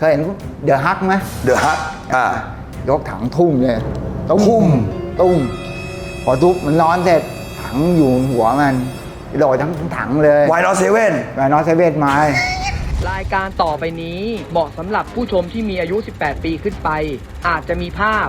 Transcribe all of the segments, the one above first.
เคยเห็นเดอะฮักไหมเดอะฮักอ่ายกถังทุ่มเลยตุ้ทุ่มตุ้มพอทุบมันร้อนเสร็จถังอยู่หัวมันกระโดดทั้งถังเลยวายนอเซเว่นแวนอสเซเวตมารายการต่อไปนี้เหมาะสำหรับผู้ชมที่มีอายุ 18 ปีขึ้นไป อาจจะมีภาพ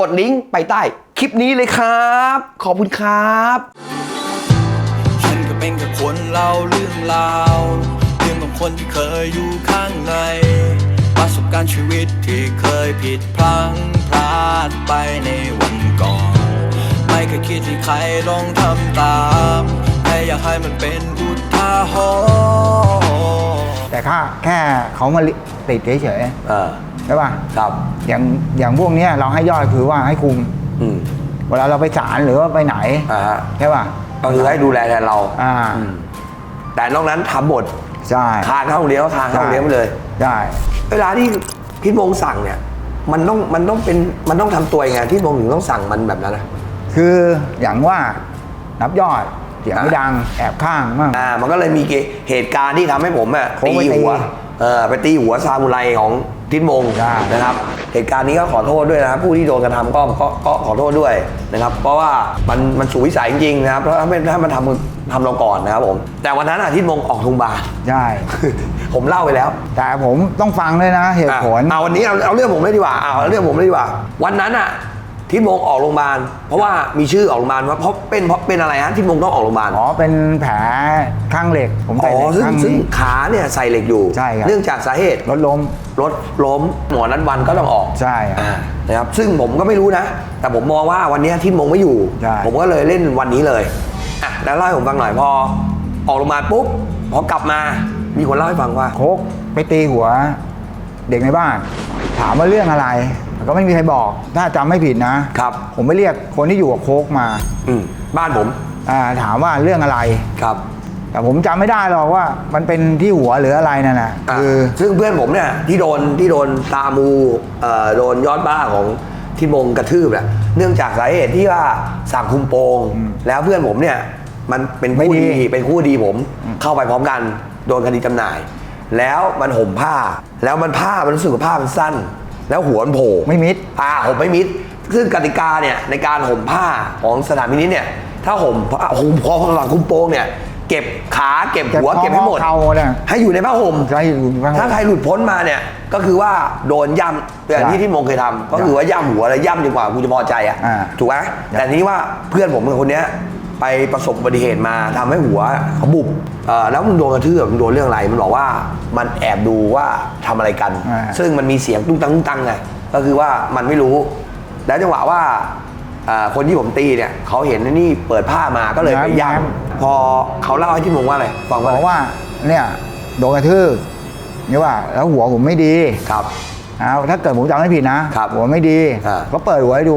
กดลิงก์ไปใต้คลิปนี้เลยครับ ขอบคุณครับฉันก็เป็นแค่คนเล่าเรื่องราวเรื่องของคนที่เคยอยู่ข้างในประสบการณ์ชีวิตที่เคยผิดพลั้งพลาดไปในวันก่อน ไม่เคยคิดที่ใครลองทำตามแค่อยากให้มันเป็นอุทาหรณ์แต่ค่าแค่เขามาติดเฉยเออๆ ใช่ป่ะครับ อย่างอย่างพวกเนี้ยเราให้ยอดคือว่าให้คุม อืมเวลาเราไปศาลหรือว่าไปไหนอ่าฮะใช่ป่ะก็คือให้ดูแลแทนเราอ่าอืมแต่นอกนั้นทำหมดใช่ทานเข้าโรงเรียนก็ทานเข้าโรงเรียนไปเลย ใช่ เวลาที่พี่มงสั่งเนี่ย มันต้องมันต้องเป็นมันต้องทำตัวยังไงที่มงถึงต้องสั่งมันแบบนั้นนะ คืออย่างว่านับยอดเสียงไม่อ่า ดังแอบข้างมั่ง อ่ามันก็เลยมีเหตุการณ์ที่ทำให้ผมอะโค้งตีไปตี หัวเออไปตีหัวซามูไรของ ทิศมงใช่นะครับ เหตุการณ์นี้ก็ขอโทษด้วยนะครับ ผู้ที่โดนกระทำก็ก็ก็ขอโทษด้วยนะครับ เพราะว่ามันมันสูงวิสัยจริงๆนะครับเพราะถ้าไม่ถ้ามันทำทำเราก่อนนะครับผมแต่วันนั้นอาทิศมงออกทุงบาล ใช่ ผมเล่าไปแล้วแต่ผมต้องฟังด้วยนะ เหตุผล อะเอาวันนี้เอาเอาเรื่องผมเลยดีกว่าเอาเอาเรื่องผมเลยดีกว่า วันนั้นอะ ทิศมงออกโรงพยาบาลเพราะว่ามีชื่อออกโรงพยาบาลว่าเพราะเป็นเพราะเป็นอะไรฮะทิศมงต้องออกโรงพยาบาลอ๋อเป็นแผลข้างเหล็ก ผมอ๋ใส่เหล็อกซึ่งข้างซึ่งนี้ ขาเนี่ยใส่เหล็กอยู่ ใช่ครับ เนื่องจากสาเหตุรถล้มรถล้มหมอนัดวันก็ต้องออก ใช่ครับ อ่านะครับซึ่งผมก็ไม่รู้นะ แต่ผมมองว่าวันนี้ทิศมงไม่อยู่ ใช่ ผมก็เลยเล่นวันนี้เลยอะแล้วเล่าให้ผมฟังหน่อยพอ ออกโรงพยาบาลปุ๊บพอกลับมามีคนเล่าให้ฟังว่า โคกไปตีหัว เด็กในบ้าน ถามว่าเรื่องอะไรก็ไม่มีใครบอก ถ้าจำไม่ผิดนะ ครับ ผมไปเรียกคนที่อยู่กับโคกมาอืมบ้านผมอ่าถามว่าเรื่องอะไร ครับ แต่ผมจำไม่ได้หรอกว่า มันเป็นที่หัวหรืออะไรนั่นนะอะคือ ซึ่งเพื่อนผมเนี่ยที่โดนที่โดนตามูเอ่อโดนยอดบ้าของที่มงกระทืบเนี่ยเนื่องจากสาเหตุที่ว่าสั่งคุมโปง แล้วเพื่อนผมเนี่ยมันเป็นคู่ไม่ดี ดีเป็นคู่ดีผมเข้าไปพร้อมกัน โดนคดีจำหน่าย แล้วมันห่มผ้า แล้วมันผ้ามันรู้สึกว่าผ้ามันสั้น แล้วหัวมันโผล่ไม่มิด อ่าห่มไม่มิด ซึ่งกติกาเนี่ยในการห่มผ้าของสถานพินิจเนี่ยถ้าห่มผ้าห่มพอหลังคุมโปงเนี่ยเก็บขาเก็บหัวเก็เก็บบข้อให้หมด เข่าเนี่ยให้อยู่ในผ้าห่ม ใช่อยู่ในผ้าห่มถ้าใครหลุดพ้นมาเนี่ยก็คือว่าโดนย่ำอย่างที่ที่มงเคยทำก็คือว่าย่ำหัวแล้วย่ำจนกว่ากูจะพอใจอะอ่า ถูกไหมแต่ทีนี้ว่าเพื่อนผมคนเนี้ย ไปประสบอุบัติเหตุมาทำให้หัวเขาบุบเอ่อแล้วมึงโดนกระทืบมึงโดนเรื่องอะไรมันบอกว่ามันแอบดูว่าทำอะไรกันอ่าซึ่งมันมีเสียงตุ้งตังตุ้งตังไงก็คือว่ามันไม่รู้ แล้วจังหวะว่าเอ่อคนที่ผมตีเนี่ยเขาเห็นไอ้นี่เปิดผ้ามาก็เลยไปแย้มย่ำพอเขาเล่าให้ที่มงว่าอะไรฟังบว่าออะไรกว่าเนี่ยโดนกระทืบนี่ว่า แล้วหัวผมไม่ดีครับนะถ้าเกิดผมจำไม่ผิดนะครับหัวไม่ดีอ่าก็เปิดหัวให้ดู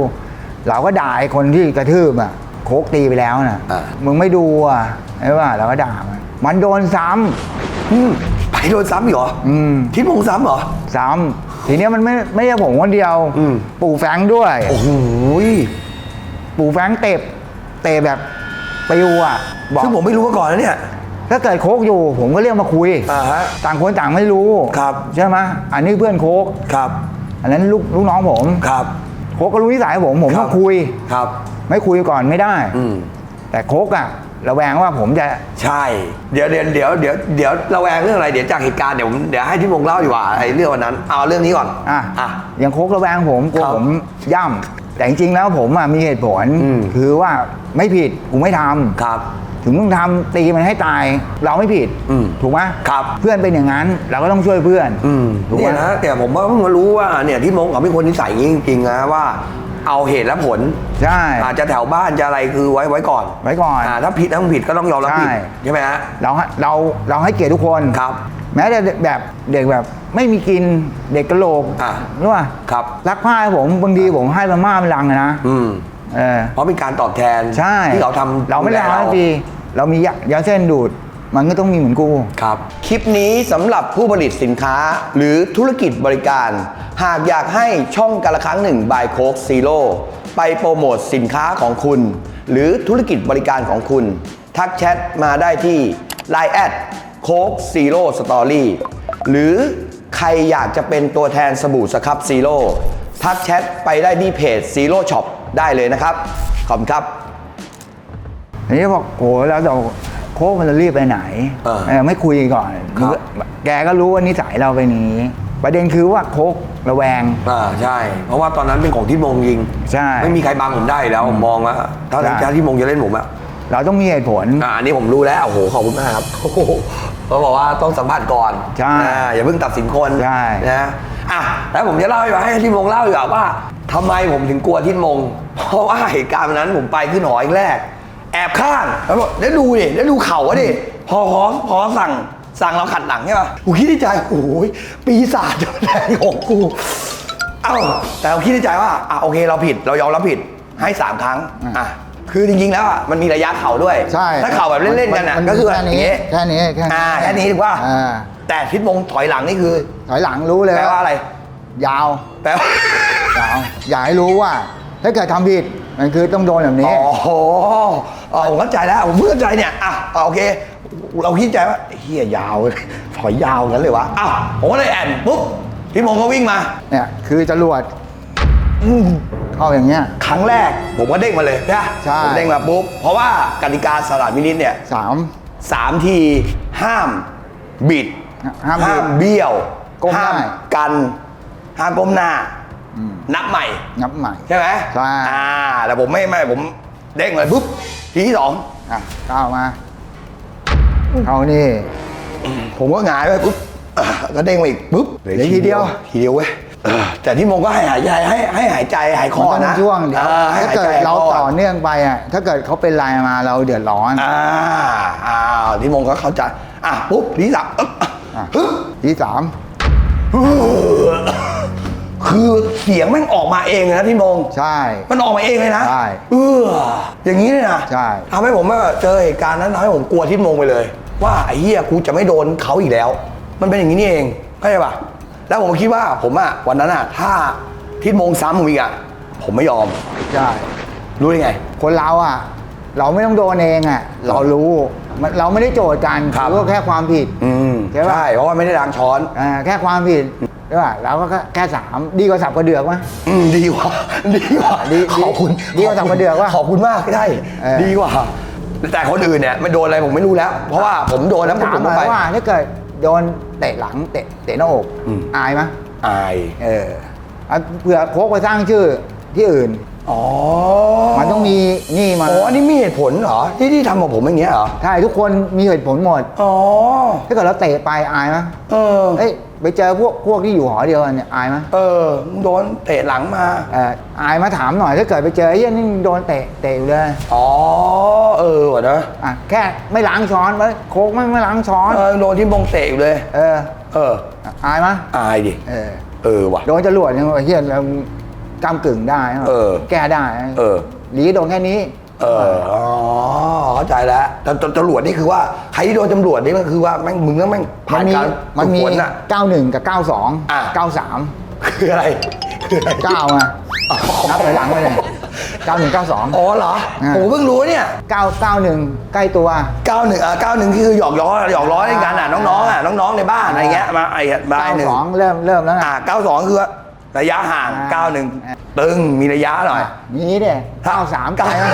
เราก็ด่าไอ้คนที่กระทืบอะ โคกตีไปแล้วน่ะ อ่า มึงไม่ดูอะใช่ป่ะเราก็ด่ามันมันโดนซ้ำอืมไปโดนซ้ำอีกเหรออืมที่มงซ้ำเหรอ ซ้ำทีเนี้ยมันไม่ไม่ใช่ผมคนเดียว อืม ปู่แฟรงค์ด้วย โอ้โหปู่แฟรงค์เตะเตะแบบปิวอะ บอกซึ่งผมไม่รู้มาก่อนนะเนี่ย ถ้าเกิดโคกอยู่ ผมก็เรียกมาคุย อ่าฮะต่างคนต่างไม่รู้ครับ ใช่ไหมอันนี้เพื่อนโคก ครับ อันนั้นลูกลูกน้องผม ครับ โคกก็รู้นิสัยผมผมครัต้บองคุย ครับ ไม่คุยก่อนไม่ได้ อืม แต่โคกอะระแวงว่าผมจะ ใช่ เดี๋ยวเดี๋ยวเดี๋ยวเดี๋ยวเดี๋ยวระแวงเรื่องอะไรเดี๋ยวจากเหตุการณ์เดี๋ยวผมเดี๋ยวให้ที่มงเล่าดีกว่าไอ้เรื่องวันนั้นเอาเรื่องนี้ก่อนอะอะอย่างโคกระแวงผมกลัวครับผมย่ำแต่จริงๆแล้วผมอะมีเหตุผลอืม คือว่าไม่ผิดกูไม่ทำครับ ถึงมึงทำตีมันให้ตาย เราไม่ผิดอืมถูกไหมครับ เพื่อนเป็นอย่างนั้น เราก็ต้องช่วยเพื่อนอืมถูกไหมเนี่ยนะแต่ผมว่าเพิ่งมารู้ว่าเนี่ยที่มงเขาเป็นคนนิสัยอย่างนี้จริงๆนะว่า เอาเหตุและผล ใช่ อาจจะแถวบ้านจะอะไรคือไว้ไว้ก่อนไว้ก่อนอ่าถ้าผิดถ้าผิดก็ต้องยอมรับผิดใช่ ใช่ไหมฮะ เราให้เราเราให้เกียรติทุกคนครับแม้แต่แบบเด็กแบบไม่มีกินเด็กกระโหลกอะรู้ป่ะครับ รักผ้าให้ผมบางทีผมให้มาม่าเป็นลังอะนะอืม เออเพราะเป็นการตอบแทนใช่ที่เขาทำเราไม่ได้ดูแลทำทีเรามียายาเส้นดูด มันก็ต้องมีเหมือนกู ครับ คลิปนี้สำหรับผู้ผลิตสินค้าหรือธุรกิจบริการ หากอยากให้ช่องกันละครั้งหนึ่งบายโคกซีโร่ไปโปรโมทสินค้าของคุณ หรือธุรกิจบริการของคุณ ทักแชทมาได้ที่ Line แอดโคกซีโร่สตอรี่หรือใครอยากจะเป็นตัวแทนสบู่สครับซีโร่ทักแชทไปได้ที่เพจซีโร่ช็อปได้เลยนะครับ ขอบคุณครับ อันนี้บอกโหแล้วเรา โค้กมันจะรีบไปไหนเออเออไม่คุยก่อนครับ แกก็รู้ว่านิสัยเราเป็นอย่างนี้ ประเด็นคือว่าโค้กระแวง อ่าใช่ เพราะว่าตอนนั้นเป็นของที่มงยิงใช่ไม่มีใครบังผมได้แล้วผมมองว่าถ้าใช่ ถ้าที่มงจะเล่นผมอะเราต้องมีเหตุผล อ่าอันนี้ผมรู้แล้วโอ้โหขอบคุณมากครับโอ้โหเขาบอกว่าต้องสัมภาษณ์ก่อนใช่อ่าอย่าเพิ่งตัดสินคนใช่ นะอะแล้วผมจะเล่าให้ฟังให้ที่มงเล่าดีกว่าว่าทำไมผมถึงกลัวที่มง เพราะว่าเหตุการณ์วันนั้นผมไปขึ้นหออีกแรก แอบข้างแล้วบอกเดี๋ยวดูดิเดี๋ยวดูเข่าอะดิพอพอพอสั่งสั่งเราขัดหลังใช่ป่ะกูคิดในใจโอ้ยปีศาจจะมาแทงของกูเอ้าแต่เราคิดในใจว่าอะโอเคเราผิดเรายอมรับผิดให้สามครั้งอะคือจริงๆแล้วอะมันมีระยะเข่าด้วยใช่ถ้าเข่าแบบเล่นๆกันอะมัก็คือแค่อย่างนี้เงี้ยแค่นี้แค่นี้อ่าแค่นี้ถูกป่ะอ่าแต่ทิศมงถอยหลังนี่คือ ถอยหลังรู้เลยแปลว่าอะไร ยาวแปลว่ายาวอย่าให้รู้ว่า ถ้าเกิดทำผิด มันคือต้องโดนแบบนี้อ๋ออ๋อผมเข้าใจแล้วผมเพิ่งเข้าใจเนี่ยอะอะโอเค เราคิดใจว่าเฮียยาวเลยถอยยาวกันเลยวะอ้าวผมก็เลยแอนปุ๊บทิศมงก็วิ่งมา เนี่ยคือจรวดอืมเข้าอย่างเงี้ย ครั้งแรกผมก็เด้งมาเลยนะใช่ ผมเด้งมาปุ๊บเพราะว่ากติกาสลัดมินิเนี่ยสาม สามทีห้ามบิดห้ามบิดเบี้ยวก้มหน้าห้ามกันห้ามก้มหน้าอืม นับใหม่ นับใหม่ ใช่ไหมใช่ อ่าแต่ผมไม่ไม่ผมเด้งเลยปุ๊บทีที่สองอะก้าวมาเข้านี่ ผมก็หงายไปปุ๊บอ่าก็เด้งมาอีกปุ๊บเหลือทีเดียวทีเดียวเว้ยเออแต่ที่มงก็ให้หายใจให้ให้หายใจหายคมันอต้องนะช่วงเดี๋ยวออให้ถ้าหายเกิใจดหายเราคต่อเนื่องไปอะถ้าเกิดเขาเป็นลายมาเราเดือดร้อนอ่าอ่าที่มงก็เข้าใจอะปุ๊บทีที่สามอึ๊บอะฮึบที่สาม คือเสียงแม่งออกมาเองเลยนะที่มงใช่ มันออกมาเองเลยนะใช่เอออย่างนี้เลยนะใช่ ทำให้ผมแบบเจอเหตุการณ์นั้นทำให้ผมกลัวทิศมงไปเลย ว่าไอ้เหี้ยกูจะไม่โดนเขาอีกแล้ว มันเป็นอย่างนี้นี่เองเข้าใจปะแล้วผมคิดว่าผมอะวันนั้นอะถ้าทิศมงซ้ำผมอีกอะผมไม่ยอม ใช่ รู้ได้ไง คนเราอะ เราไม่ต้องโดนเองอะ เรารู้มันเราไม่ได้โจทย์กันครับก็แค่ความผิด อืมใช่ปะ ใช่เพราะว่าไม่ได้ล้างช้อน อ่าแค่ความผิด ใช่ป่ะเราก็แค่แค่สามดีกว่าสับกระเดือกมั้ย อืมดีกว่า ดีกว่าดีดีขอบคุณดีกว่าทำกระเดือกวะขอบคุณมากได้เออ ดีกว่า แต่คนอื่นเนี่ยไม่โดนอะไรผมไม่รู้แล้ว เพราะว่าผมโดนแล้วผมถามผมหน่อยไปว่าถ้าเกิดโดนเตะหลังเตะเตะหน้าอกอืม อายมั้ยอายเออเอาเผื่อโค้กไปสร้างชื่อที่อื่น อ๋อมันต้องมีนี่มาอ๋ออันนี้มีเหตุผลเหรอที่ที่ทำกับผมอย่างเงี้ยเหรอใช่ทุกคนมีเหตุผลหมด อ๋อถ้าเกิดเราเตะไปอายมั้ยเออ เอ้ย ไปเจอพวกพวกที่อยู่หอเดียวกันเนี่ยอายมั้ยเออมึงโดนเตะหลังมาเอออายมาถามหน่อยถ้าเกิดไปเจอไอ้เหี้ยนี่โดนเตะเตะอยู่เลย อ๋อเออว่ะนะอะแค่ไม่ล้างช้อนไว้โค้กไม่ไม่ล้างช้อน เออโดนที่มงเตะอยู่เลย เออเอออายมั้ยอายดิเออเออว่ะ โดนจรวดยังไงเฮียเรากำกึ่งได้เออแก้ได้เออ หลีโดนแค่นี้ เอออ๋อเข้าใจแล้วแต่แต่ตำรวจนี่คือว่าใครที่โดนตำรวจนี่มันคือว่าแม่งมึงต้องแม่งมัผ่านมีการมันมีฝึกฝอะ91 กับ92อะ93 คืออะไรคืออะไร9อะนับถอยหลังไปเลย91 92 อ๋อเหรออ่า ผมเพิ่งรู้เนี่ย9 91 ใกล้ตัว 91อะ91คือหยอกล้อหยอกล้อเล่นกันอะน้องๆอะน้องๆในบ้านอะไรเงี้ยมาไอ้บายหนึ่ง92 เริ่มเริ่มแล้วนะอ่า92คือ ระยะห่างอ่า91ตึงมีระยะหน่อยนี้เนี่ย93ไกลไหม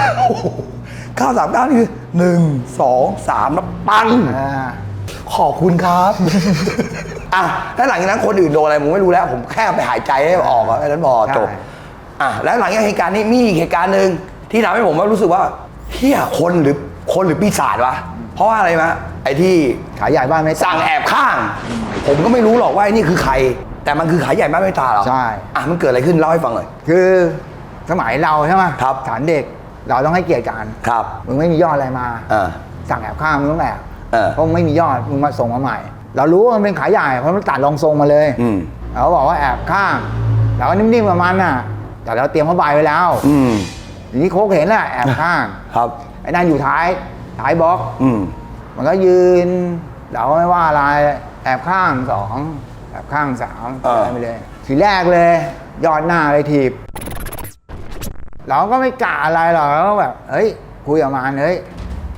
939นี่คือหนึ่งสองสามแล้วปัง อ่าขอบคุณครับ อะแล้วหลังจากนั้นคนอื่นโดนอะไรผมไม่รู้แล้ว ผมแค่ไปหายใจให้ออกอะแค่นั้นพอใช่ จบ อะแล้วหลังจากเหตุการณ์นี้มีอีกเหตุการณ์หนึ่งที่ทำให้ผมว่ารู้สึกว่าเฮียคนหรือคนหรือปีศาจวะ เพราะว่าอะไรมะไอ้ที่ ขายใหญ่บ้านไม่สั่งแอบข้าง ผมก็ไม่รู้หรอกว่าไอ้นี่คือใคร แต่มันคือขายใหญ่มากไม่ตาเหรอใช่ อะมันเกิดอะไรขึ้นเล่าให้ฟังหน่อย คือสมัยเราใช่ไหมครับ ฐานเด็กเราต้องให้เกียรติกันครับ มึงไม่มียอดอะไรมาอ่าสั่งแอบข้างมึงต้องแอบเออเพราะมึงไม่มียอดมึงมาส่งมาใหม่ เรารู้ว่ามันเป็นขาใหญ่เพราะมันตัดรองทรงมาเลยอืมเราบอกว่าแอบข้างเราก็นิ่มๆกับมันน่ะ แต่เราเตรียมผ้าใบไว้แล้วอืม ทีนี้โค้กเห็นแหละแอบข้าง ครับ ไอ้นั่นอยู่ท้ายท้ายบล็อก อืม มันก็ยืนเราก็ไม่ว่าอะไรแอบข้างสอง แอบข้างสามเออ ไปเลยทีแรกเลย ยอดหน้าเลยถีบ เราก็ไม่กะอะไรหรอกเราก็แบบเฮ้ยคุยกับมันเฮ้ย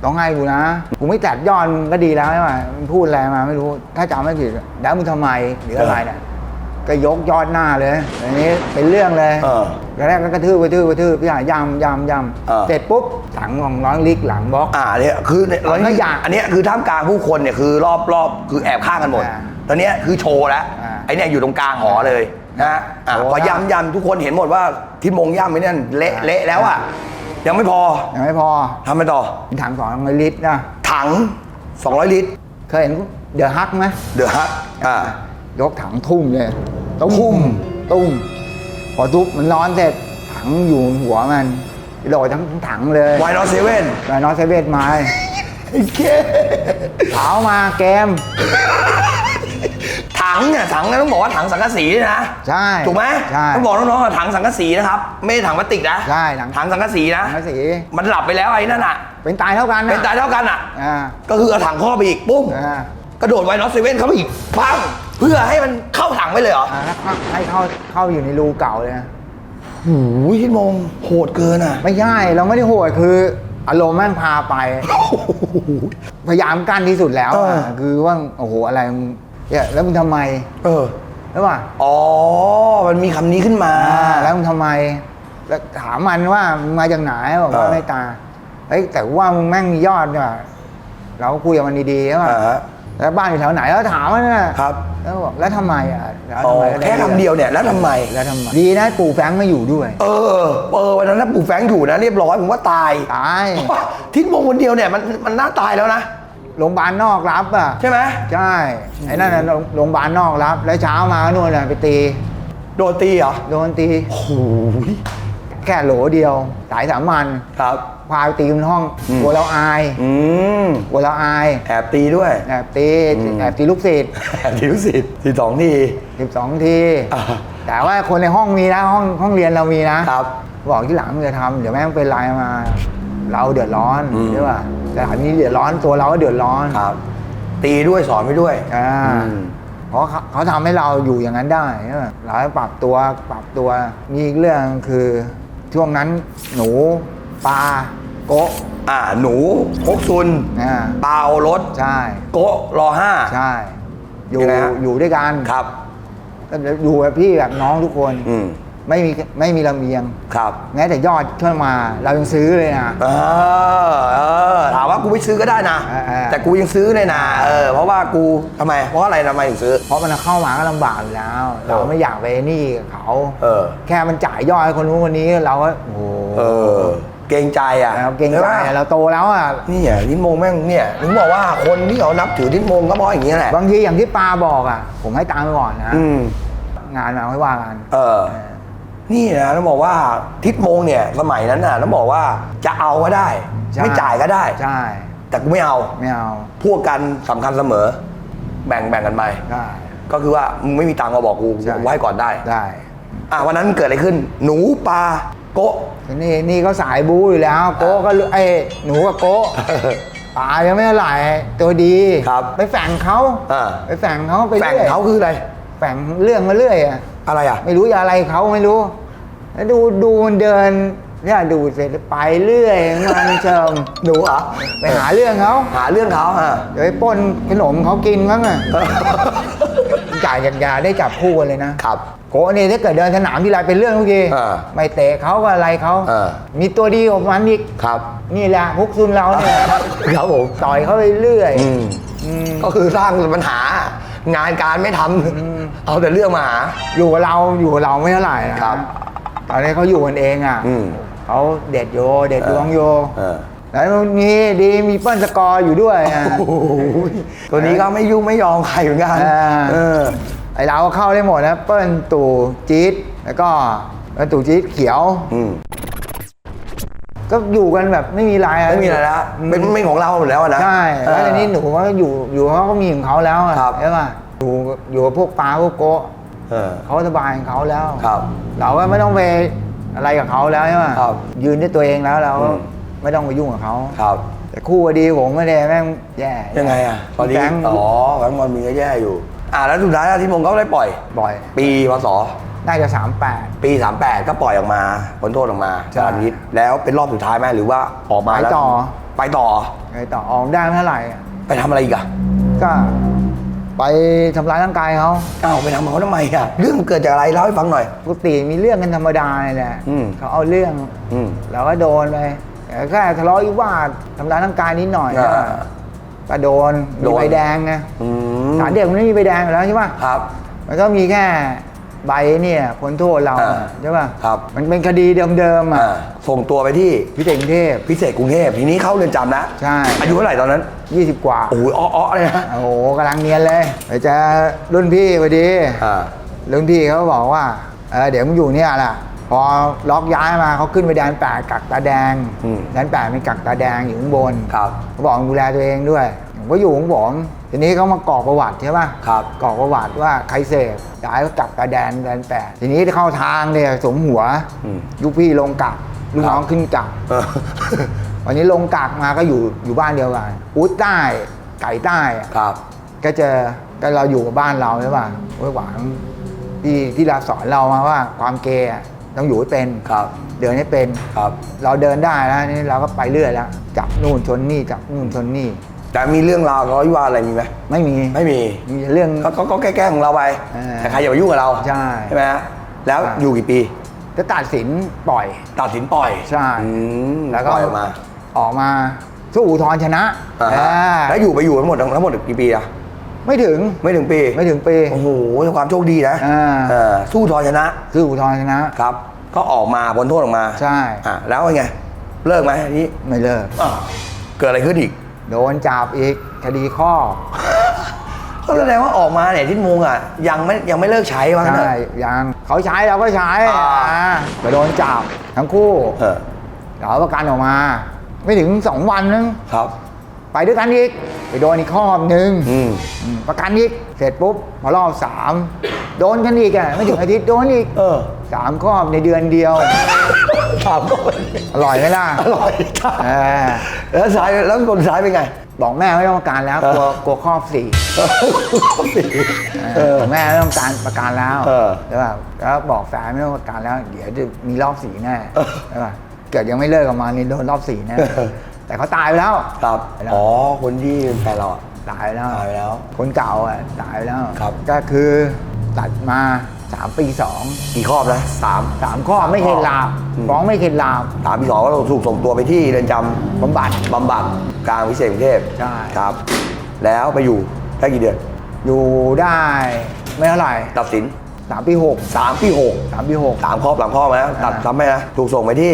ต้องให้กูนะกูไม่ตัดยอดมึงก็ดีแล้วใช่ไหมมันพูดอะไรมาไม่รู้ ถ้าจำไม่ผิดแล้วมึงทำไมหรืออะไรเนี่ยก็ยกยอดหน้าเลยอันนี้เป็นเรื่องเลยเออแรกก็กระทืบกระทืบกระทืบพี่หายำยำยเออำเสร็จปุ๊บถังของร้อยลิกหลังบล็อก อ่าเนี่ยคือเนี่ยมันก็อยากอันเนี้ยคือท่ามกลางผู้คนเนี่ยคือรอบรอบคือแอบข้างกันหมด อ่า ตอนเนี้ยคือโชว์แล้วอ่าไอเนี่ยอยู่ตรงกลางหอเลยนะอะโชว์พอแล้วย้ำย้ำทุกคนเห็นหมดว่าที่มงย่ำไอ้เนี่ยเละเละแล้วอะยังไม่พอยังไม่พอทำไปต่อ มีถังสองร้อยลิตรนะถัง 200 ลิตร เคยเห็นเดอะฮักไหมเดือดฮักอ่า ยกถังทุ่มเลยตุ้มตุ้มพอทุบมันร้อนเสร็จถังอยู่หัวมันกระโดดทั้งถังเลยไวน์นอเซเว่นแวนอสเซเวตมาเท้ามาแกมถั งเนี่ยถังเนี่ยต้องบอกว่าถังสังกะสีด้วยนะใช่ถูกไหมใช่ต้องบอกน้องๆว่าถังสังกะสีนะครับไม่ใช่ถังพลาสติกนะใช่ถัง ถังสังกะสีนะถังกะสี มันหลับไปแล้วไอ้นั่นอะ เป็นตายเท่ากันนะเป็นตายเท่ากันอะ อ่าก็คือเอาถังข้อไปอีกปุ้มอ่ากระโดดไวน์นอตเซเว่นเข้าไปอีกปังเพื่อให้มันเข้าถังไปเลยเหรออ่าแล้วเข้าให้เข้าเข้าอยู่ในรูเก่าเลยนะโอ้ยทิดมงโหดเกินอะไม่ใช่เราไม่ได้โหดคืออารมณ์แม่งพาไปพยายามกั้นที่สุดแล้วอะเออ คือว่าโอ้โหอะไรมึง เนี่ยแล้วมึงทำไมเออ ใช่ป่ะอ๋อ มันมีคำนี้ขึ้นมา อ่า แล้วมึงทำไม แล้วถามมันว่ามึงมาจากไหนบอกว่าเออ ไม่ตาเฮ้ยแต่ว่ามึงแม่งมียอดเนี่ยเราก็คุยกับมันดีๆใช่ป่ะอ่าฮะแล้วบ้านอยู่แถวไหนแล้วถามมันน่ะครับแล้วบอกแล้วทำไมอะแล้วอ๋อทำไมก็ไแค่คำเดียวเนี่ยแล้วทำไม แล้วทำไมดีนะปู่แฟรงค์ไม่อยู่ด้วย เออ เออ วันนั้นนะปู่แฟรงค์อยู่นะ เรียบร้อยผมว่าตายตาย ทิดมงคนเดียวเนี่ยมันมันน่าตายแล้วนะ โรงพยาบาลนอกรับอะใช่ไหมใช่ไอ้นั่นน่ะโรงโรงพยาบาลนอกรับ แล้วเช้ามาก็นู่นน่ะไปตี โดนตีเหรอโดนตี โอ้โหแค่โหลเดียว สายสามัญครับ พาไปตีบนห้องอืมกลัวเราอายอืมกลัวเราอาย แอบตีด้วย แอบตีอืมแอบตีลูกศิษย์แอบตีลูกศิษย์สิบสองทีสิบสองทีอ่าแต่ว่าคนในห้องมีนะห้องห้องเรียนเรามีนะครับ บอกที่หลังมึงจะทำเดี๋ยวแม่งเป็นไรมา เราเดือดร้อนอืม ใช่ป่ะแต่อันนี้เดือดร้อนตัวเราก็เดือดร้อนครับ ตีด้วยสอนไปด้วยอ่าอืม เพราะเขาเขาทำให้เราอยู่อย่างนั้นได้ใช่ป่ะเราให้ปรับตัวปรับตัวมีอีกเรื่องคือช่วงนั้นหนูปลาโกะ อ่าหนูพกซุนอ่า เปารถใช่ โกะรอห้า ใช่ อยู่ยังไงฮะ อยู่ด้วยกันครับ ก็อยู่แบบพี่แบบน้องทุกคน อืม ไม่มีไม่มีลำเอียง ครับแม้แต่ยอดขึ้นมาเรายังซื้อเลยนะ เออเออถามว่ากูไม่ซื้อก็ได้นะ เออเออ แต่กูยังซื้อเลยนะเออเพราะว่ากูทำไม เพราะอะไรทำไมถึงซื้อ เพราะมันเข้ามาก็ลำบากอยู่แล้ว เราไม่อยากไปหนี่กับเขาเออ แค่มันจ่ายยอดให้คนนู้นคนนี้เราก็โอ้โหเออ เกรงใจอะเราเก่งใจใช่ปะเราโตแล้วอะนี่อะลิ้นโมงแม่งเนี่ยถึงบอกว่าคนที่เขานับถือลิ้นโมงก็เพราะอย่างนี้ยแหละบางทีอย่างที่ปาบอกอะ ผมให้ตังค์ไปก่อนนะอืม งานมาไม่ว่ากันเออ นี่นะต้องบอกว่าทิศโมงเนี่ยสมัยนั้นน่ะต้องบอกว่าจะเอาก็ได้ ใช่ ไม่จ่ายก็ได้ ใช่ แต่กูไม่เอาไม่เอาพวกกันสำคัญเสมอ แบ่งแบ่งกันไปได้ ก็คือว่ามึงไม่มีตังค์มาบอกกูใช่ กูให้ก่อนได้ได้อะวันนั้นเกิดอะไรขึ้น หนูปลาโกะ นี่นี่เขาสายบู๊อยู่แล้ว โก้ก็รู้ไอ้หนูกับโก้ปายังไม่เท่าไหร่ตัวดีครับไปแฝงเขาอ่า ไปแฝงเขาไปแบ่งรื่อยเขาคืออะไร แฝงเรื่องมาเรื่อยอะ อะไรอะ ไม่รู้จะอะไรเขาไม่รู้แล้วดูดูมันเดินเนี่ยดูเสร็จไปเรื่อยมันเชิมหนูเหรอไปหาเรื่องเขาหาเรื่องเขาอะเดี๋ยวไปปล้นขนมเขากินมั้งอะ จ่ายจากยาได้จับคู่กันเลยนะครับ โกนี่ถ้าเกิดเดินสนามที่ไรเป็นเรื่องทุกทีอ่าไม่เตะเขาก็อะไรเขาอ่า มีตัวดีกว่ามันอีกครับนี่แหละพวกซุนเราเนี่ยครับผม ต่อยเขาไปเรื่อยอืม อืม ก็คือสร้างปัญหางานการไม่ทำ เอาแต่เรื่องมาหา อยู่กับเราอยู่กับเราไม่เท่าไหร่นะครับ ตอนนี้เขาอยู่กันเองอะอืมเขาเด็ดโยเด็ดดวงโยเออ แล้วมีดีมีเปิ้ลสกอร์อยู่ด้วยอะโอ้โหตัวนี้ก็ไม่ยุ่งไม่ยอมใครเหมือนกันอ่า เออ ไอเราก็เข้าได้หมดนะ เปิ้ลตู่จี๊ดแล้วก็แล้วตู่จี๊ดเขียว อืมก็อยู่กันแบบไม่มีอะไรอะไม่มีอะไรแล้วเป็นไม่ของเราหมดแล้วอะนะใช่แล้วเออ ทีนี้หนูก็อยู่อยู่เขาก็มีของเขาแล้วอะครับ ใช่ป่ะ อยู่อยู่กับพวกปลาพวกโกะเออ เขาสบายของเขาแล้วครับเราก็ไม่ต้องไปอะไรกับเขาแล้วใช่ป่ะครับยืนด้วยตัวเองแล้วเราก็อืม ไม่ต้องไปยุ่งกับเขาครับแต่คู่พอดีผมไม่ได้แม่งแย่ยังไงอะตอนนี้แบงค์อ๋อแบงค์บอลมีก็แย่อยู่ อ่าแล้วสุดท้ายอาทิตย์มงก็ได้ปล่อย บ่อยปีพศน่าจะสามแปด ปี 38 ก็ปล่อยออกมาพ้นโทษออกมาใช่จากอาทิตย์แล้วเป็นรอบสุดท้ายไหมหรือว่าออกมาแล้วไปต่อ ไปต่อไงต่อออกได้ไม่เท่าไหร่อะไปทำอะไรอีกอะก็ ไปทำร้ายร่างกายเขาอ้าวไปทำเขาทำไมอะเรื่องมันเกิดจากอะไรเล่าให้ฟังหน่อย ปกติมีเรื่องกันธรรมดาเลยแหละอืมเขาเอาเรื่องอืมเราก็โดนไปแต่แค่ทะเลาะวิวาททำร้ายร่างกายนิดหน่อยอ่าก็โดนโดมีนใบแดงไงอืมฐานเด็กมันไม่มีใบแดงอยู่แล้วใช่ปะครับ มันก็มีแค่ ใบเนี่ยพ้นโทษเราอ่าใช่ปะครับ มันเป็นคดีเดิมๆอะอ่าส่งตัวไปที่พิเศษกรุงเทพ พิเศษกรุงเทพทีนี้เข้าเรือนจำแล้วใช่ อายุเท่าไหร่ตอนนั้น 20 กว่า โอ้ยอ้อๆเลยนะ โอ้โหกำลังเนียนเลยไปเจอรุ่นพี่พอดีอ่า รุ่นพี่เขาบอกว่าเออเดี๋ยวมึงอยู่เนี่ยแหละพอล็อกย้ายมาเขาขึ้นไปแดนแปดกักตาแดงอืมแดนแปดเป็นกักตาแดงอยู่ข้างบนครับ เขาบอกดูแลตัวเองด้วยผมก็อยู่ของผม ทีนี้เขามากรอกประวัติใช่ป่ะครับกรอกประวัติว่าใครเสพย้ายก็กักตาแดนแดนแปดทีนี้เข้าทางเนี่ยสมหัวอืม ลูกพี่ลงกักลูกน้องขึ้นกัก เออ วันนี้ลงกักมาก็อยู่อยู่บ้านเดียวกันอุดใต้ไก่ใต้อะครับ ก็เจอก็เราอยู่กับบ้านเราใช่ป่ะห้วยหวางที่ที่เราสอนเรามาว่าความเกย์อะต้องอยู่ให้เป็นครับ เดินให้เป็น ครับ เราเดินได้แล้วนี่เราก็ไปเรื่อยแล้ว จับนู่นชนนี่จับนู่นชนนี่ แต่มีเรื่องราวร้อยว่าอะไรมีไหมไม่มีไม่มีมีแต่เรื่อง ก็ก็ก็แก้ๆของเราไปเออแต่ใครอย่ามายุ่งกับเราใช่ใช่ไหมฮะแล้วใช่อยู่กี่ปีจะตัดสินปล่อย ตัดสินปล่อยใช่ อืมแล้วก็ปล่อยออกมาออกมาสู้อุทธรณ์ชนะอ่าฮะเออแล้วอยู่ไปอยู่ทั้งหมดทั้งหมดกี่ปีอะไม่ถึง ไม่ถึงปีไม่ถึงปีโอ้โหความโชคดีนะอ่า เออสู้ทอชนะ สู้อุทธรณ์ชนะ ครับ ก็ออกมาพ้นโทษออกมาใช่ อะแล้วยังไงเลิกไหมอันนี้ไม่เลิก อะเกิดอะไรขึ้นอีก โดนจับอีกคดีข้อ ก็แสดงว่าออกมาเนี่ยทิศมงอะยังไม่ยังไม่เลิกใช้ว่างั้นเถใช่อะ ยังเขาใช้เราก็ใช้อ่า อ่าไปโดนจับทั้งคู่เออเราประกันออกมา ไม่ถึงสองวันนึง ครับ ไปด้วยกันอีก ไปโดนอีกข้อหนึ่งอืม อืมประกันอีก เสร็จปุ๊บพอรอบสามโดนกันอีกอะไม่ถึงอาทิตย์โดนอีกเออ สามข้อในเดือนเดียว ถามก่อนอร่อยไหมล่ะ อร่อยจ้าเออ แล้วสายแล้วคนซ้ายเป็นไง บอกแม่ไม่ต้องประกันแล้วกลัวกลัวครอบสี่ เออบอกแม่ไม่ต้องการประกันแล้วเออใช่ป่ะแล้วบอกแฟนไม่ต้องประกันแล้ว เดี๋ยวจะมีรอบสี่แน่เออใช่ป่ะเกิดยังไม่เลิกกับมานี่โดนรอบสี่แน่เออ แต่เขาตายไปแล้ว ครับ ไปแล้ว อ๋อ คนที่เป็นแฟนเราอะตายไปแล้ว ตายไปแล้วคนเก่าอะตายไปแล้วครับ ก็คือตัดมาสามปีสองกี่ครอบนะสามสามข้อไม่เข็ดหลาบอืม ฟ้องไม่เข็ดหลาบ สามที่สองก็ถูกส่งตัวไปที่เรือนจำบำบัดบำบัดกลางพิเศษกรุงเทพใช่ ครับ แล้วไปอยู่ได้กี่เดือนอยู่ได้ไม่เท่าไหร่ตัดสินสามปีหกสามปีหกสามปีหกสามครอบหลังครอบนะตัดอ่าทำไหมนะถูกส่งไปที่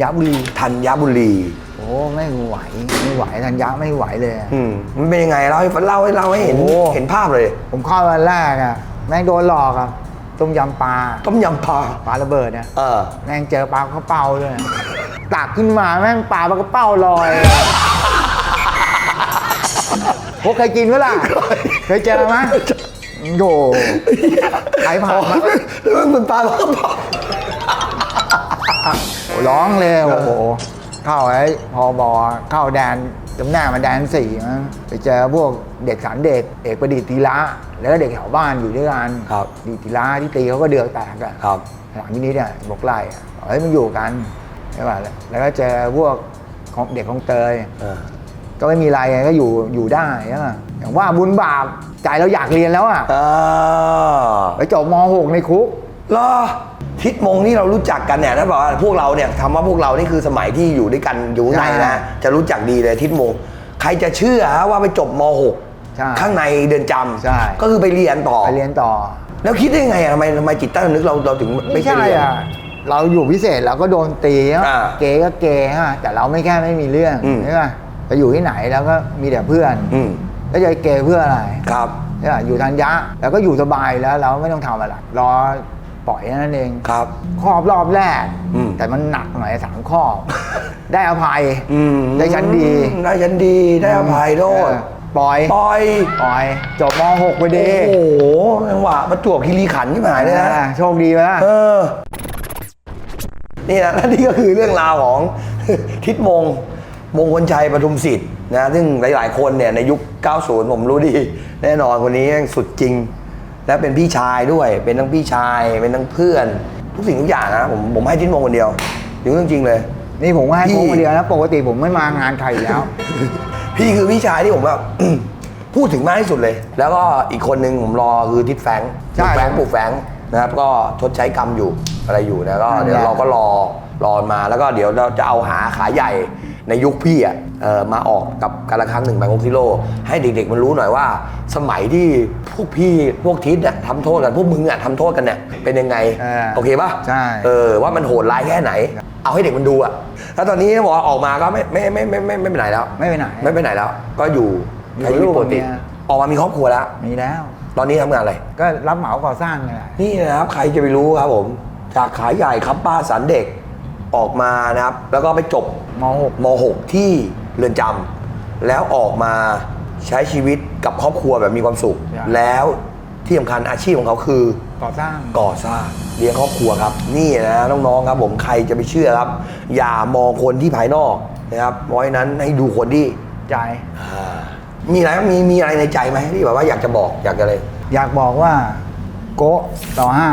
ยับบุรีธัญบุรีโอ้ ไม่ไหวไม่ไหวทันยะไม่ไหวเลยอืมมันเป็นยังไงเล่าให้เล่าให้เล่าให้เห็นโอ้ เห็นภาพเลยผมเข้าวันแรกอะแม่งโดนหลอกอะต้มยำปลาต้มยำปลาปลาระเบิดเนี่ยเออแม่งเจอปลาข้าวเป้าด้วยตักขึ้นมาแม่งปลาปลากระเป้าลอยพวกเคยกินไหมล่ะเคยเจอไหมโถใครผ่านมาแล้วมันปลาแล้วก็ปลาโอ้ร้องเลยโอ้โห เข้าไอ้พอบอเข้าแดนจำแนกมาแดนสี่มั้งไปเจอพวกเด็กสารเด็กเอกประดิษฐ์ธีระแล้วก็เด็กแถวบ้านอยู่ด้วยกันครับดีธีระที่ตีเขาก็เดือดแตกอะครับหลังที่นี้เนี่ยบอกไล่อะเฮ้ยมันอยู่กันใช่ป่ะแล้วก็เจอพวกของเด็กของเตย เออก็ไม่มีอะไรไงก็อยู่อยู่ได้ใช่ป่ะอย่างว่าบุญบาปใจเราอยากเรียนแล้วอะ อ่า ไปจบม .6 ในคุก เหรอทิศมงที่เรารู้จักกันเนี่ยถ้าบอกว่าพวกเราเนี่ยคำว่าพวกเรานี่คือสมัยที่อยู่ด้วยกันอยู่ข้างในใช่นะ จะรู้จักดีเลยทิศมง ใครจะเชื่อฮะว่าไปจบม ใช่ .6 ข้างในเดือนจำใช่ก็คือไปเรียนต่อ ไปเรียนต่อ แล้วคิดได้ไงอะทำไมทำไมจิตใต้สำนึกเราเราถึงไม่ปใช่เรียน อะ เราอยู่พิเศษเราก็โดนตีอะอ่าเกย์ก็เกย์ฮะแต่เราไม่แค่ไม่มีเรื่องอืม ใช่ป่ะไปอยู่ที่ไหนแล้วก็มีแต่เพื่อนอืมแล้วจะไปเกย์เพื่ออะไรครับ ใช่ป่ะอยู่ทันยะแล้วก็อยู่สบายแล้วเราไม่ต้องทำอะไรรอ ปล่อยแค่นั้นเองครับครอบรอบแรก อืม แต่มันหนักหน่อยสามข้อได้อภัยอืมได้ชั้นดีได้ชั้นดีได้อภัยโทษเออปล่อยปล่อยปล่อยจบม .6 ไปดีโอ้โหจังหวะประจวบคีรีขันธ์ที่หายเลยนะอ่าโชคดีไหมล่ะเออ นี่นะและนี่ก็คือเรื่องราวของ ทิศมง มงคลชัยปทุมสิทธิ์นะซึ่งหลาย ๆ คนเนี่ยในยุค 90 ผมรู้ดี แน่นอนคนนี้สุดจริง และเป็นพี่ชายด้วย เป็นทั้งพี่ชาย เป็นทั้งเพื่อน ทุกสิ่งทุกอย่างนะผมผมให้ทิศมงคนเดียวถึงเรื่องจริงเลย นี่ผมก็ให้พี่โค้งคนเดียวนะปกติผมไม่มางานใครอยู่แล้ว พี่คือพี่ชายที่ผมแบบ พูดถึงมากที่สุดเลย แล้วก็อีกคนนึงผมรอคือทิศแฟรงค์ใช่แฟรงค์ปู่แฟรงค์นะครับ ก็ชดใช้กรรมอยู่อะไรอยู่นะก็นั่นแหละเดี๋ยวเราก็รอรอมาแล้วก็เดี๋ยวเราจะเอาหาขาใหญ่ ในยุคพี่อะเออมาออกกับการละครั้งหนึ่งแบงค์ซิโล ให้เด็กๆมันรู้หน่อยว่า สมัยที่พวกพี่พวกทิศอะทำโทษกันพวกมึงอะทำโทษกันเนี่ยเป็นยังไงเออโอเคป่ะใช่เออว่ามันโหดร้ายแค่ไหน เอาให้เด็กมันดูอะแล้วตอนนี้บอกว่าออกมาก็ไม่ไม่ไม่ไม่ไม่ไม่ไปไหนแล้ว ไม่ไปไหนไม่ไปไหนแล้ว ก็อยู่อยู่ใช้ชีวิตปกติกับเมียออกมามีครอบครัวแล้วมีแล้ว ตอนนี้ทำงานอะไร ก็รับเหมาก่อสร้างนี่แหละนี่นะครับใครจะไปรู้ครับผม จากขายใหญ่ครับป้าสันเด็ก ออกมานะครับ แล้วก็ไปจบม .6 ม .6 ที่เรือนจำแล้วออกมาใช้ชีวิตกับครอบครัวแบบมีความสุข ใช่ แล้วที่สำคัญอาชีพของเขาคือ ก่อสร้าง ก่อสร้างเลี้ยงครอบครัวครับ นี่นะน้องๆครับผมใครจะไปเชื่อครับ อย่ามองคนที่ภายนอกนะครับเพราะฉะนั้นให้ดูคนที่ใจอ่ามีอะไรมีมีอะไรในใจไหมที่แบบว่าอยากจะบอกอยากจะอะไร อยากบอกว่า โกะต่อห้า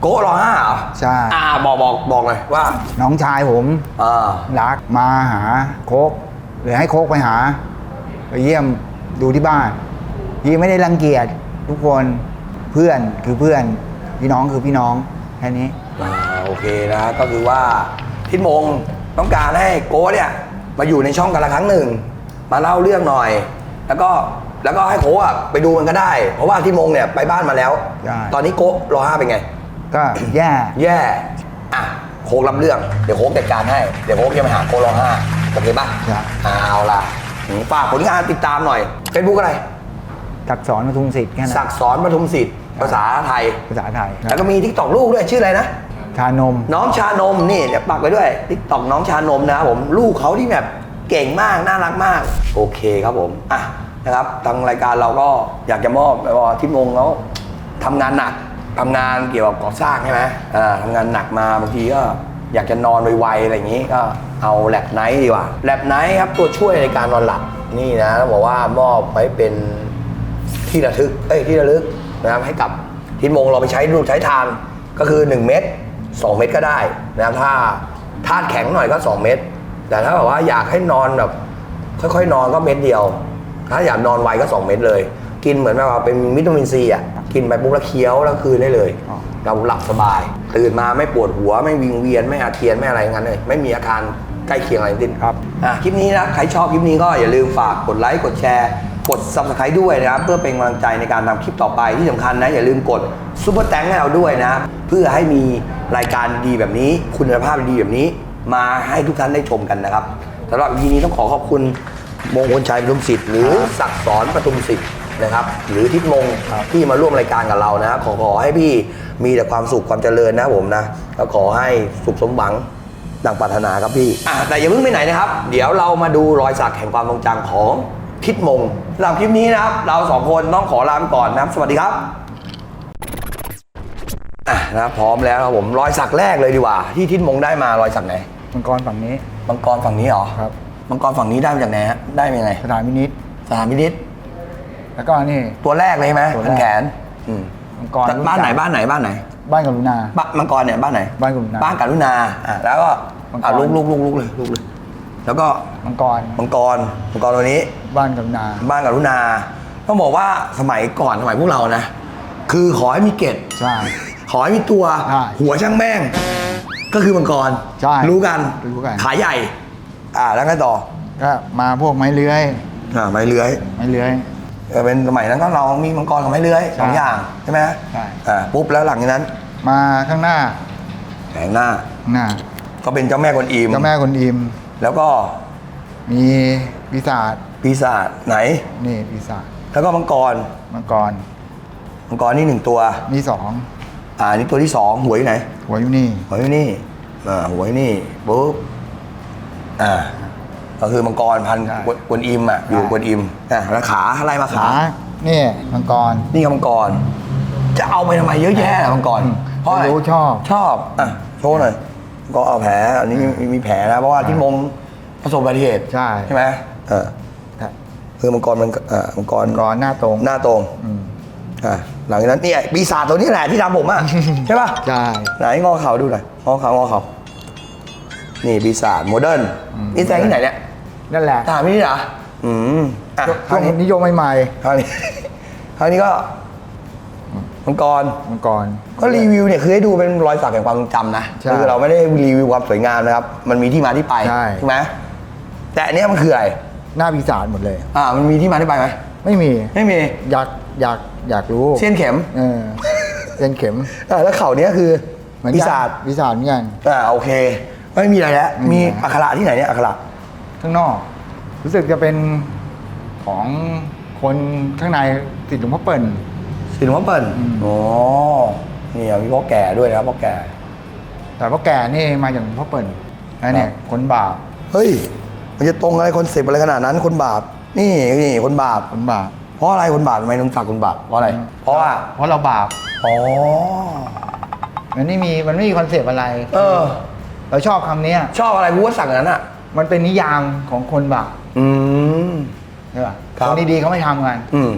โก้รอห้าเหรอใช่ อ่าบอกบอกบอกเลยว่าน้องชายผมอ่ารักมาหาโคกหรือให้โคกไปหา ไปเยี่ยมดูที่บ้านพี่ไม่ได้รังเกียจทุกคนเพื่อนคือเพื่อน พี่น้องคือพี่น้องแค่นี้ อ่าโอเคนะก็คือว่าทิศมงต้องการให้โก้เนี่ยมาอยู่ในช่องกันละครั้งหนึ่ง มาเล่าเรื่องหน่อย แล้วก็แล้วก็ให้โก้อะไปดูมันก็ได้ เพราะว่าทิศมงเนี่ยไปบ้านมาแล้วได้ตอนนี้โก้รอห้าเป็นไง ก็แย่แย่อะโค้กรับเรื่อง เดี๋ยวโค้กจัดการให้ เดี๋ยวโค้กจะไปหาโค้กร้องห้าโอเคปะครับเอาล่ะอืมฝากผลงานติดตามหน่อยเฟซบุ๊กอะไร ตักสอนปทุมสิทธิ์แค่นั้ศันกดิ์สอนปทุมสิทธิ์ภาษาไทย ภาษาไทยแล้วก็มีทิกตอกลูกด้วยชื่ออะไรนะ ชานม น้องชานมนี่เดี๋ยวปักไว้ด้วยทิกตอกน้องชานมนะครับผมลูกเขาที่แบบเก่งมากน่ารักมาก โอเคครับผมอะนะครับทางรายการเราก็อยากจะมอบแบบว่าทิมงเขาทำงานหนัก ทำงานเกี่ยวกับก่อสร้างใช่ไหมอ่าทำงานหนักมาบางทีก็อยากจะนอนไวๆอะไรอย่างนี้ก็เอาแลบไนท์ดีกว่าแลบไนท์ครับตัวช่วยในการนอนหลับนี่นะต้องบอกว่ามอบไว้เป็นที่ระทึกเอ้ยที่ระลึกนะครับให้กับทิศมงเราไปใช้ดูใช้ทานก็คือ 1 เม็ด2 เม็ดก็ได้นะครับถ้าธาตุแข็งหน่อยก็ 2 เม็ดแต่ถ้าแบบว่าอยากให้นอนแบบค่อยๆ นอนก็เม็ดเดียว ถ้าอยากนอนไวก็ 2 เม็ดเลย กินเหมือนแบบว่าเป็นวิตามินซีอะ กินไปปุ๊บแล้วเคี้ยวแล้วคืนได้เลย อ๋อ เราหลับสบาย ตื่นมาไม่ปวดหัวไม่วิงเวียนไม่อาเจียนไม่อะไรงั้นเลย ไม่มีอาการใกล้เคียงอะไรทั้งสิ้นครับ อะคลิปนี้นะใครชอบคลิปนี้ก็อย่าลืมฝากกดไลค์กดแชร์ กด subscribe ด้วยนะครับ เพื่อเป็นกำลังใจในการทำคลิปต่อไปที่สำคัญนะอย่าลืมกดซุปเปอร์แตงให้เราด้วยนะเพื่อให้มีรายการดีแบบนี้ คุณภาพดีแบบนี้ มาให้ทุกท่านได้ชมกันนะครับสำหรับทีนี้ต้องขอขอบคุณมงคลชัยปทุมสิทธิ์หรือศักดิ์สอนปทุมสิทธิ์ นะครับ หรือทิศมงที่มาร่วมรายการกับเรานะขอขอให้พี่มีแต่ความสุขความเจริญนะผมนะแล้วขอให้สุขสมหวังดังปรารถนาครับพี่อะแต่อย่าเพิ่งไปไหนนะครับ เดี๋ยวเรามาดูรอยสักแห่งความทรงจำของทิศมงสำหรับคลิปนี้นะครับ เราสองคนต้องขอลาไปก่อนนะครับ สวัสดีครับอะนะครับพร้อมแล้วครับผมรอยสักแรกเลยดีกว่า ที่ทิศมงได้มารอยสักไหนมังกรฝั่งนี้ มังกรฝั่งนี้เหรอครับ มังกรฝั่งนี้ได้มาจากไหนฮะได้มายังไงสถานพินิษสถานพินิษ แล้วก็นี่ ตัวแรกเลยใช่ไหมตัวแรก พันแขนอืมมังกรบ้านไหนบ้านไหนบ้านไหนบ้านกรุณา บ้านมังกรเนี่ยบ้านไหนบ้านกรุณาบ้านกรุณาอะแล้วก็มังกร อะลุกลุกลุกลุกเลยลุกเลยแล้วก็มังกรมังกรมังกรตัวนี้ บ้านกรุณา บ้านกรุณาต้องบอกว่าสมัยก่อนสมัยพวกเรานะ คือขอให้มีเกตใช่ขอให้มีตัวใช่หัวช่างแม่ง ก็คือมังกรใช่รู้กันรู้กัน ขาใหญ่ อ่าแล้วไงต่อก็มาพวกไม้เลื้อย อ่าไม้เลื้อย ไม้เลื้อย เออเป็นสมัยนั้นก็เรามีมังกรกับไม้เลื้อยสองใช่อย่างใช่ไหมใช่ อ่าปุ๊บแล้วหลังจากนั้นมาข้างหน้าแผงหน้า ข้างหน้าก็เป็นเจ้าแม่กวนอิมเจ้าแม่คนอิม แล้วก็มีปีศาจปีศาจไหน นี่ปีศาจแล้วก็มังกรมังกรมังกรนี่หนึ่งตัวมีสองอ่านี่ตัวที่สองหัวอยู่ไหน หัวอยู่นี่หัวอยู่นี่อ่าหัวไอ้นี่ปุ๊บอ่า ก็คือมังกรพันใช่ กวนกวนอิมอะอยู่ใช่กวนอิมอะแล้วขาอะไรมาขา ขานี่มังกร นี่ก็มังกร จะเอาไปทำไมเยอะแยะอะมังกรอืมเพราะอะไรไม่รู้ชอบ ชอบอะโชว์หน่อยก็เอาแผลอันนี้มีมีแผลนะเพราะว่าที่มงประสบอุบัติเหตุใช่ใช่ไหมเออคือมังกรมันอ่ามังกรมังกรหน้าตรงหน้าตรงอืมอะหลังจากนั้นเนี่ยปีศาจตัวนี้แหละที่ทำผมอะ ใช่ป่ะใช่ ไหนงอเขาดูหน่อยงอเขางอเขานี่ปีศาจโมเดิร์นนี่แสดงที่ไหนเนี่ย นั่นแหละตามนี่เหรออืมอะคช่ราววงนี้นิยมใหม่คราวนี้คราวนี้ก็มังกรๆมังกร ก็รีวิวเนี่ยคือให้ดูเป็นรอยสักแห่งความทรงจำนะใช่คือเราไม่ได้รีวิวความสวยงามนะครับ มันมีที่มาที่ไปใช่ไหมแต่อันเนี้ยมันคืออะไรหน้าปีศาจหมดเลย อ่า มันมีที่มาที่ไปไหมไม่มีไม่มีอยากอยากอยากรู้เส้นเข็มเออเส้นเข็มอ่าแล้วเข่าเนี้ยคือเหมือนกันปีศาจปีศาจเหมือนกันอ่าโอเค ไม่มีอะไรแล้วไม่มีมีอะไรอักขระที่ไหนเนี่ยอักขระ ข้างนอก รู้สึกจะเป็นของคนข้างในติดหลวงพ่อเปิ่น สินวัเปิลอืมอ๋อนี่มีพ่อแก่ด้วยนะครับพ่อแก่ แต่พ่อแก่นี่มาจากหลวงพ่อเปิ่นนั่นเนี่ยคนบาปเฮ้ย มันจะตรงอะไรคอนเซปต์อะไรขนาดนั้นคนบาป นี่นี่คนบาป คนบาปเพราะอะไรคนบาปทำไมต้องสักคนบาปเพราะอะไร เพราะว่าเพราะเราบาปอ๋อ มันไม่มีมันไม่มีคอนเซปต์อะไร เออ เราชอบคำเนี้ยชอบอะไรกูก็สั่งอย่างนั้นอะ มันเป็นนิยามของคนบาปอืม ใช่ป่ะครับคนดีๆเขาไม่ทำกันอืม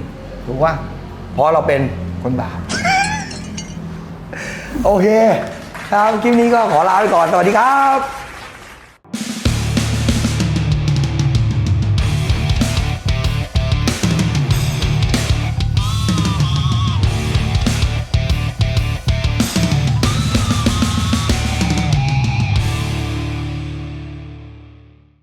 ถูกว่าเพราะเราเป็น คนบาป โอเค ครับ คลิปนี้ก็ขอลาไปก่อน สวัสดีครับ